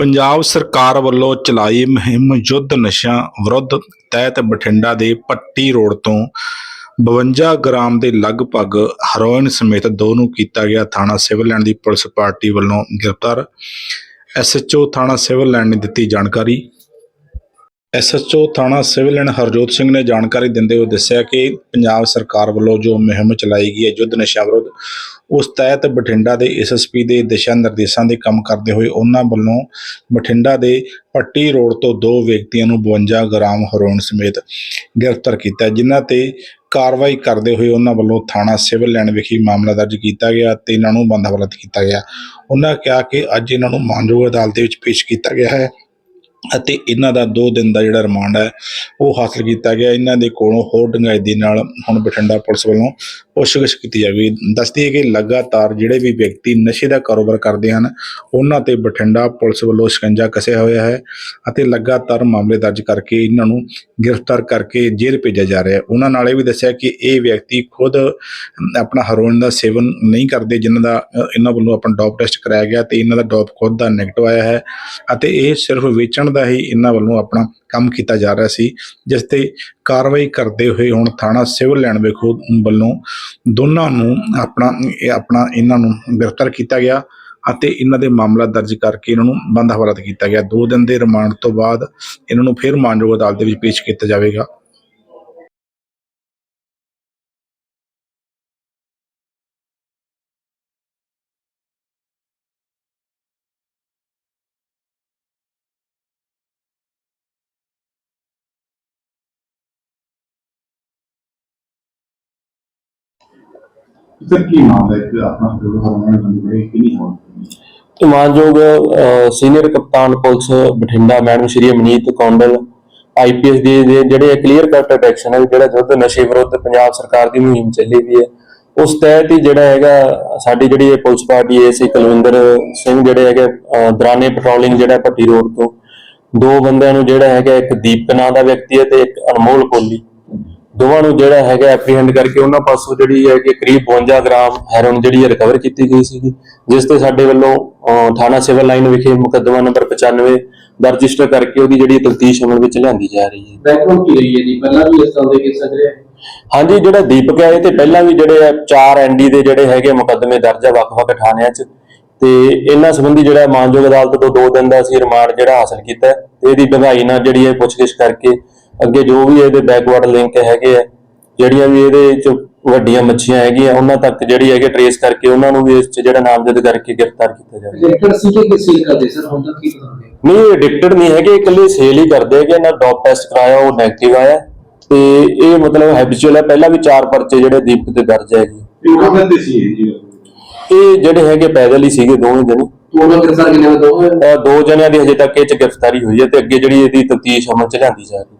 ਪੰਜਾਬ ਸਰਕਾਰ ਵੱਲੋਂ ਚਲਾਈ ਮੁਹਿੰਮ ਯੁੱਧ ਨਸ਼ਿਆਂ ਵਿਰੁੱਧ ਤਹਿਤ ਬਠਿੰਡਾ ਦੇ ਪੱਟੀ ਰੋਡ ਤੋਂ 52 ਗ੍ਰਾਮ ਦੇ ਲਗਭਗ ਹੈਰੋਇਨ ਸਮੇਤ ਦੋ ਨੂੰ ਕੀਤਾ ਗਿਆ ਥਾਣਾ ਸਿਵਲ ਲਾਈਨ ਦੀ ਪੁਲਿਸ ਪਾਰਟੀ ਵੱਲੋਂ ਗ੍ਰਿਫਤਾਰ। ਐਸਐਚਓ ਥਾਣਾ ਸਿਵਲ ਲਾਈਨ ਨੇ ਦਿੱਤੀ ਜਾਣਕਾਰੀ। ਐਸਐਚਓ ਥਾਣਾ ਸਿਵਲ ਲਾਈਨ ਹਰਜੋਤ ਸਿੰਘ ਨੇ ਜਾਣਕਾਰੀ ਦਿੰਦੇ ਹੋਏ ਦੱਸਿਆ ਕਿ ਪੰਜਾਬ ਸਰਕਾਰ ਵੱਲੋਂ ਜੋ ਮੁਹਿੰਮ ਚਲਾਈ ਗਈ ਹੈ ਯੁੱਧ ਨਸ਼ਾ ਵਿਰੁੱਧ, ਉਸ ਤਹਿਤ ਬਠਿੰਡਾ ਦੇ ਐਸਐਸਪੀ ਦੇ ਦਿਸ਼ਾ ਨਿਰਦੇਸ਼ਾਂ ਦੇ ਕੰਮ ਕਰਦੇ ਹੋਏ ਉਹਨਾਂ ਵੱਲੋਂ ਬਠਿੰਡਾ ਦੇ ਪੱਟੀ ਰੋਡ ਤੋਂ ਦੋ ਵਿਅਕਤੀਆਂ ਨੂੰ 52 ਗ੍ਰਾਮ ਹੈਰੋਇਨ ਸਮੇਤ ਗ੍ਰਿਫਤਾਰ ਕੀਤਾ ਜਿਨ੍ਹਾਂ ਤੇ ਕਾਰਵਾਈ ਕਰਦੇ ਹੋਏ ਉਹਨਾਂ ਵੱਲੋਂ ਥਾਣਾ ਸਿਵਲ ਲਾਈਨ ਵਿਖੇ ਮਾਮਲਾ ਦਰਜ ਕੀਤਾ ਗਿਆ ਤੇ ਇਹਨਾਂ ਨੂੰ ਬੰਦ ਕੀਤਾ ਗਿਆ। ਉਹਨਾਂ ਕਿਹਾ ਕਿ ਅੱਜ ਇਹਨਾਂ ਨੂੰ ਮਾਨਯੋਗ ਅਦਾਲਤ ਦੇ ਵਿੱਚ ਪੇਸ਼ ਕੀਤਾ ਗਿਆ ਹੈ। ਅਤੇ ਇਹਨਾਂ ਦਾ 2 ਦਿਨ ਦਾ ਜਿਹੜਾ ਰਿਮਾਂਡ ਹੈ, ਉਹ ਹਾਸਲ ਕੀਤਾ ਗਿਆ। ਇਹਨਾਂ ਦੇ ਕੋਲੋਂ ਹੋਰ ਡੰਗਾਈ ਦੇ ਨਾਲ ਹੁਣ ਬਠਿੰਡਾ ਪੁਲਿਸ ਵੱਲੋਂ ਪੁੱਛਗਿੱਛ ਕੀਤੀ ਜਾਵੇਗੀ। ਦੱਸਦੀ ਹੈ ਕਿ ਲਗਾਤਾਰ ਜਿਹੜੇ ਵੀ ਵਿਅਕਤੀ ਨਸ਼ੇ ਦਾ ਕਾਰੋਬਾਰ ਕਰਦੇ ਹਨ, ਉਹਨਾਂ ਤੇ ਬਠਿੰਡਾ ਪੁਲਿਸ ਵੱਲੋਂ ਸ਼ਿਕੰਜਾ ਕੱਸਿਆ ਹੋਇਆ ਹੈ ਅਤੇ ਲਗਾਤਾਰ ਮਾਮਲੇ ਦਰਜ ਕਰਕੇ ਇਹਨਾਂ ਨੂੰ ਗ੍ਰਿਫਤਾਰ ਕਰਕੇ ਜੇਲ੍ਹ ਭੇਜਿਆ ਜਾ ਰਿਹਾ ਹੈ। ਉਹਨਾਂ ਨਾਲ ਇਹ ਵੀ ਦੱਸਿਆ ਕਿ ਇਹ ਵਿਅਕਤੀ ਖੁਦ ਆਪਣਾ ਹੈਰੋਇਨ ਦਾ ਸੇਵਨ ਨਹੀਂ ਕਰਦੇ, ਜਿਨ੍ਹਾਂ ਦਾ ਇਹਨਾਂ ਵੱਲੋਂ ਆਪਣਾ ਡੋਪ ਟੈਸਟ ਕਰਾਇਆ ਗਿਆ ਤੇ ਇਹਨਾਂ ਦਾ ਡੋਪ ਖੁਦ ਦਾ ਨੈਗੇਟਿਵ ਆਇਆ ਹੈ ਅਤੇ ਇਹ ਸਿਰਫ ਵੇਚਣ ਦਾ ਹੀ ਇਹਨਾਂ ਵੱਲੋਂ ਆਪਣਾ ਕੰਮ ਕੀਤਾ ਜਾ ਰਿਹਾ ਸੀ, ਜਿਸ ਤੇ ਕਾਰਵਾਈ ਕਰਦੇ ਹੋਏ ਹੁਣ ਥਾਣਾ ਸਿਵਲ ਲੈਣ ਵਿਖੋ ਵੱਲੋਂ ਦੋਨਾਂ ਨੂੰ ਆਪਣਾ ਆਪਣਾ ਇਹਨਾਂ ਨੂੰ ਗ੍ਰਿਫਤਾਰ ਕੀਤਾ ਗਿਆ ਅਤੇ ਇਹਨਾਂ ਦੇ ਮਾਮਲਾ ਦਰਜ ਕਰਕੇ ਇਹਨਾਂ ਨੂੰ ਬੰਦ ਹਵਾਲਾਤ ਕੀਤਾ ਗਿਆ। 2 ਦਿਨ ਦੇ ਰਿਮਾਂਡ ਤੋਂ ਬਾਅਦ ਇਹਨਾਂ ਨੂੰ ਫਿਰ ਮਾਨਯੋਗ ਅਦਾਲਤ ਦੇ ਵਿੱਚ ਪੇਸ਼ ਕੀਤਾ ਜਾਵੇਗਾ। ਸਰ ਕੀ ਨਾਮ ਹੈ? ਕਿ ਆਪਣਾ ਜੋ ਹਰਮਨ ਬੰਦੇ ਕਿ ਹੋਣ ਮਾਨਯੋਗ ਸੀਨੀਅਰ ਕਪਤਾਨ police Bathinda madam Shri Amneet Kondal IPS ਦੇ ਜਿਹੜੇ ਕਲੀਅਰ ਕੱਟ ਐਕਸ਼ਨ ਹੈ ਜਿਹੜਾ ਯੁੱਧ ਨਸ਼ੇ ਵਿਰੁੱਧ ਪੰਜਾਬ ਸਰਕਾਰ ਦੀ ਮੁਹਿੰਮ ਚੱਲੀ ਵੀ ਹੈ ਉਸ ਤਹਿਤ ਹੀ ਜਿਹੜਾ ਹੈਗਾ ਸਾਡੀ ਜਿਹੜੀ ਇਹ police party ASI Kulwinder Singh ਜਿਹੜੇ ਹੈਗੇ ਅਹ, ਪੈਟਰੋਲਿੰਗ ਜਿਹੜਾ ਭੱਟੀ ਰੋਡ ਤੋਂ ਦੋ ਬੰਦਿਆਂ ਨੂੰ ਜਿਹੜਾ ਹੈਗਾ ਇੱਕ ਦੀਪਕ ਨਾਂ ਦਾ ਵਿਅਕਤੀ ਹੈ ਤੇ ਇੱਕ ਅਨਮੋਲ ਕੋਲੀ। ਦੋਵਾਂ ਨੂੰ ਜਿਹੜਾ ਹੈਗਾ ਐਪਰੀਹੈਂਡ ਕਰਕੇ ਉਹਨਾਂ ਪਾਸੋਂ ਜਿਹੜੀ ਹੈ ਕਿ ਕਰੀਬ 52 ਗ੍ਰਾਮ ਹੈਰੋਇਨ ਜਿਹੜੀ ਰਿਕਵਰ ਕੀਤੀ ਗਈ ਸੀਗੀ ਜਿਸ ਤੇ ਸਾਡੇ ਵੱਲੋਂ ਥਾਣਾ ਸਿਵਲ ਲਾਈਨ ਵਿਖੇ ਮੁਕੱਦਮਾ ਨੰਬਰ 95 ਦਰਜ ਰਜਿਸਟਰ ਕਰਕੇ ਉਹਦੀ ਜਿਹੜੀ ਤਫਤੀਸ਼ ਅਮਲ ਵਿੱਚ ਲਿਆਂਦੀ ਜਾ ਰਹੀ ਹੈ। ਬੈਕਗ੍ਰਾਉਂਡ ਕੀ ਰਹੀ ਹੈ ਜੀ? ਪਹਿਲਾਂ ਵੀ ਇਸ ਤਰ੍ਹਾਂ ਦੇ ਕੇਸ ਹੈ ਹਾਂਜੀ ਜਿਹੜਾ ਦੀਪਕ ਹੈ ਇਹ ਤੇ ਪਹਿਲਾਂ ਵੀ ਜਿਹੜੇ ਆ ਚਾਰ ਐਨਡੀ ਦੇ ਜਿਹੜੇ ਹੈਗੇ ਮੁਕੱਦਮੇ ਦਰਜ ਆ ਵੱਖ-ਵੱਖ ਥਾਣਿਆਂ 'ਚ। ਤੇ ਇਹਨਾਂ ਸੰਬੰਧੀ ਜਿਹੜਾ ਮਾਨਯੋਗ ਅਦਾਲਤ ਤੋਂ 2 ਦਿਨ ਦਾ ਅਸੀਂ ਰਿਮਾਂਡ ਜਿਹੜਾ ਹਾਸਲ ਕੀਤਾ ਹੈ ਤੇ ਇਹਦੀ ਡੂੰਘਾਈ ਨਾਲ ਜਿਹੜੀ ਹੈ ਪੁੱਛਗਿੱਛ ਕਰਕੇ ਅੱਗੇ ਜੋ ਵੀ ਇਹਦੇ ਬੈਕਵਰਡ ਲਿੰਕ ਹੈਗੇ ਆ ਜਿਹੜੀਆਂ ਵੀ ਇਹਦੇ 'ਚ ਵੱਡੀਆਂ ਮੱਛੀਆਂ ਹੈਗੀਆਂ ਉਹਨਾਂ ਤੱਕ ਜਿਹੜੀ ਹੈਗੇ ਟਰੇਸ ਕਰਕੇ ਉਹਨਾਂ ਨੂੰ ਵੀ ਇਸ 'ਚ ਜਿਹੜਾ ਨਾਮਜ਼ਦ ਕਰਕੇ ਗ੍ਰਿਫਤਾਰ ਕੀਤਾ ਜਾਵੇ। ਡਾਇਰੈਕਟਰ ਸੀ ਕਿ ਸੇਲ ਕਰਦੇ ਸਰ ਹੁਣ ਤੱਕ ਕੀ ਨਹੀਂ ਇਹ ਐਡਿਕਟਡ ਨਹੀਂ ਹੈਗੇ ਇਕੱਲੇ ਸੇਲ ਹੀ ਕਰਦੇ ਹੈਗੇ ਇਹਨਾਂ ਡੋਪ ਟੈਸਟ ਕਰਾਇਆ ਉਹ ਨੈਗੇਟਿਵ ਆਇਆ। ਤੇ ਇਹ ਮਤਲਬ ਹੈਬਿਚੁਅਲ ਹੈ ਪਹਿਲਾਂ ਵੀ ਚਾਰ ਪਰਚੇ ਜਿਹੜੇ ਦੀਪਕ ਤੇ ਦਰਜ ਹੈਗੇ। ਇਹ ਕਦੋਂ ਦੇ ਸੀ ਜੀ? ਇਹ ਜਿਹੜੇ ਹੈਗੇ ਪੈਦਲ ਹੀ ਸੀਗੇ ਦੋਵੇਂ ਜਣੇ। ਉਹਨਾਂ ਗ੍ਰਿਫਤਾਰ ਕਿੰਨੇ ਦੋ ਦੋ ਜਣਿਆਂ ਦੀ ਹਜੇ ਤੱਕ ਇਹ ਚ ਗ੍ਰਿਫਤਾਰੀ ਹੋਈ ਹੈ ਤੇ ਅੱਗੇ ਜਿਹੜੀ ਇਹਦੀ ਤਫਤੀਸ਼ ਅਮਲ ਚ ਲਿਆਂਦੀ ਜਾ ਰਹੀ ਹੈ।